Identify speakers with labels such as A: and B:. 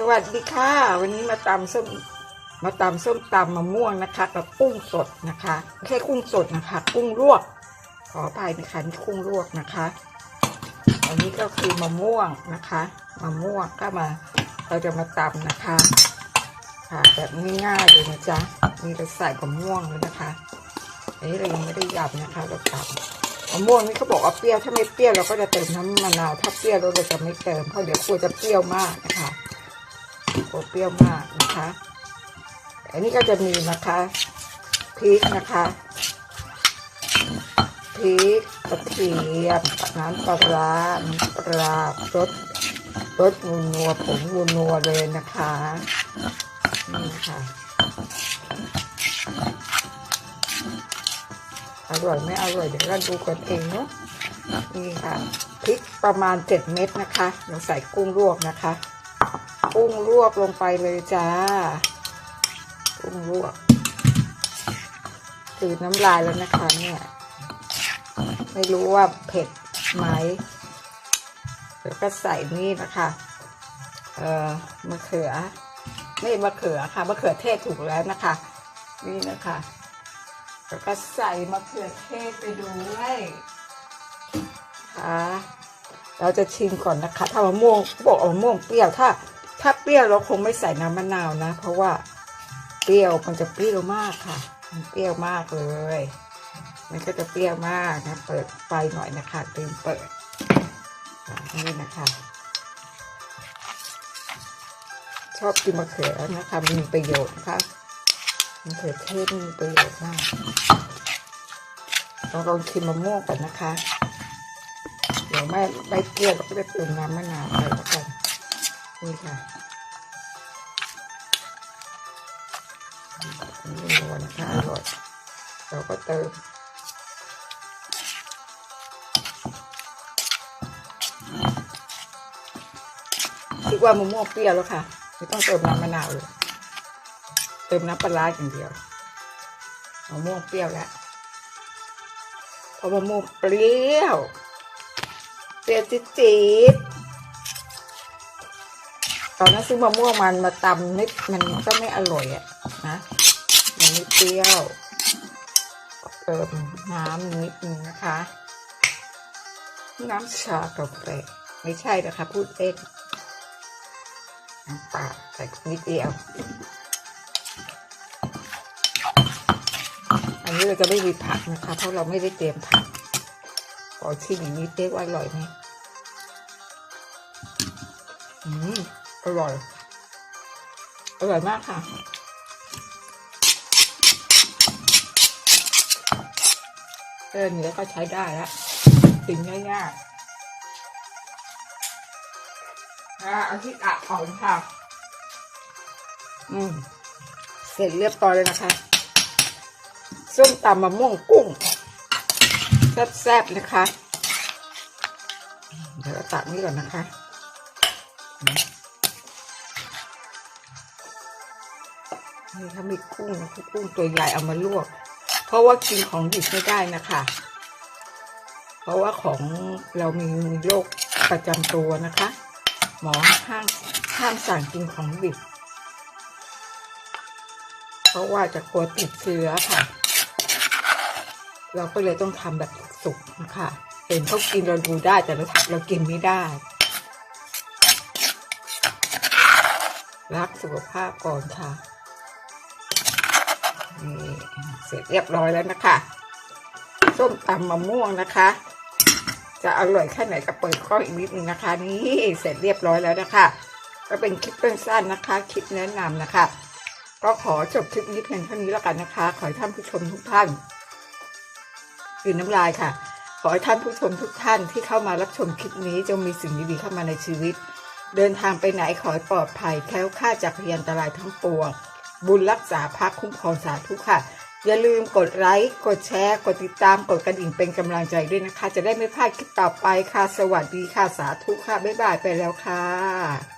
A: สวัสดีค่ะ วันนี้มาตำส้มมาตำส้มตำมะม่วงนะคะกับกุ้งสดนะคะไม่ใช่กุ้งสดนะคะ กุ้งลวก ขออภัยนะคะนี่กุ้งลวกนะคะ อันนี้ก็คือมะม่วงนะคะมะม่วงก็มาเราจะมาตำนะคะ ค่ะแบบง่ายๆเลยนะจ๊ะนี่เราใส่มะม่วงเลยนะคะอันนี้เรายังไม่ได้ยำนะคะเราตำมะม่วงนี่เขาบอกว่าเปรี้ยวถ้าไม่เปรี้ยวเราก็จะเติมน้ำมะนาวถ้าเปรี้ยวเราจะไม่เติมเพราะเดี๋ยวกลัวจะเปรี้ยวมากนะคะ โอเปรี้ยวมากนะคะ อันนี้ก็จะมีนะคะพริกนะคะพริกกระเทียมน้ำปลาปลารสรสมูนัวผงมูนัวเลยนะคะนี่ค่ะอร่อยไม่อร่อยเดี๋ยวเราดูกันเองเนาะนี่ค่ะพริกประมาณเจ็ดเม็ดนะคะเราใส่กุ้งลวกนะคะ กุ้งลวกลงไปเลยจ้า กุ้งลวกคือน้ำลายแล้วนะคะเนี่ย ไม่รู้ว่าเผ็ดไหม แล้วก็ใส่นี่นะคะ เอ่อมะเขือไม่มะเขือค่ะมะเขือเทศถูกแล้วนะคะ นี่นะคะ แล้วก็ใส่มะเขือเทศไปด้วยค่ะเราจะชิมก่อนนะคะ ถ้ามะม่วงบอกเอามะม่วงเปรี้ยวถ้า ถ้าเปรี้ยวเราคงไม่ใส่น้ำมะนาวนะ เพราะว่าเปรี้ยวมันจะเปรี้ยวมากค่ะ มันเปรี้ยวมากเลย มันก็จะเปรี้ยวมากนะ เปิดไฟหน่อยนะคะลืมเปิดนี่นะคะ ชอบกินมะเขือนะคะมีประโยชน์นะคะมะเขือเทศมีประโยชน์มากเราลองชิมมะม่วงก่อนนะคะ เดี๋ยวไม่ไม่เปรี้ยวเราก็จะเติมน้ำมะนาวไปแล้วกัน นี่ค่ะนี่นัวนะคะอร่อยเราก็เติมคิดว่ามะม่วงเปรี้ยวแล้วค่ะ ไม่ต้องเติมน้ำมะนาวเลย เติมน้ำปลาร้าอย่างเดียวมะม่วงเปรี้ยวแล้วเพราะมะม่วงเปรี้ยว เปรี้ยวจี๊ด ตอนนั้นซื้อมะม่วงมันมาตำนิดมันก็ไม่อร่อยอะนะมันไม่เปรี้ยวเติมน้ำนิดนึงนะคะ น้ำชากาแฟไม่ใช่นะคะ พูดเองน้ำปลาใส่นิดเดียว อันนี้เราจะไม่มีผักนะคะ เพราะเราไม่ได้เตรียมผักขอชิมอย่างนี้เต๊กว่าอร่อยไหมอืม อร่อย อร่อยมากค่ะเส้นนี้ก็ใช้ได้แล้วกินง่ายๆอะเอาที่อัดอ่อนค่ะ อืม เสร็จเรียบร้อยเลยนะคะส้มตำมะม่วงกุ้ง แซ่บๆนะคะ เดี๋ยวเราตักนี่ก่อนนะคะ นี่ถ้ามีกุ้งกุ้งตัวใหญ่เอามาลวก เพราะว่ากินของดิบไม่ได้นะคะ เพราะว่าของเรามีโรคประจำตัวนะคะ หมอห้ามห้ามสั่งกินของดิบ เพราะว่าจะกลัวติดเชื้อค่ะ เราก็เลยต้องทำแบบสุกนะคะเห็นเขากินเราดูได้แต่เราเรากินไม่ได้ รักสุขภาพก่อนค่ะ นี่เสร็จเรียบร้อยแล้วนะคะ ส้มตำมะม่วงนะคะ จะอร่อยแค่ไหนก็เปิดข้ออีกนิดนึงนะคะ นี่เสร็จเรียบร้อยแล้วนะคะ ก็เป็นคลิปสั้นๆนะคะ คลิปแนะนำนะคะ ก็ขอจบคลิปนี้เพียงเท่านี้แล้วกันนะคะ ขอให้ท่านผู้ชมทุกท่านกินน้ำลายค่ะ ขอให้ท่านผู้ชมทุกท่านที่เข้ามารับชมคลิปนี้จงมีสิ่งดีๆเข้ามาในชีวิต เดินทางไปไหนขอให้ปลอดภัยแคล้วคลาดจากพยันตรายทั้งปวง บุญรักษาพักคุ้มครองสาธุค่ะ อย่าลืมกดไลค์ กดแชร์ กดติดตาม กดกระดิ่งเป็นกำลังใจด้วยนะคะ จะได้ไม่พลาดคลิปต่อไปค่ะ สวัสดีค่ะ สาธุค่ะ บ๊ายบายไปแล้วค่ะ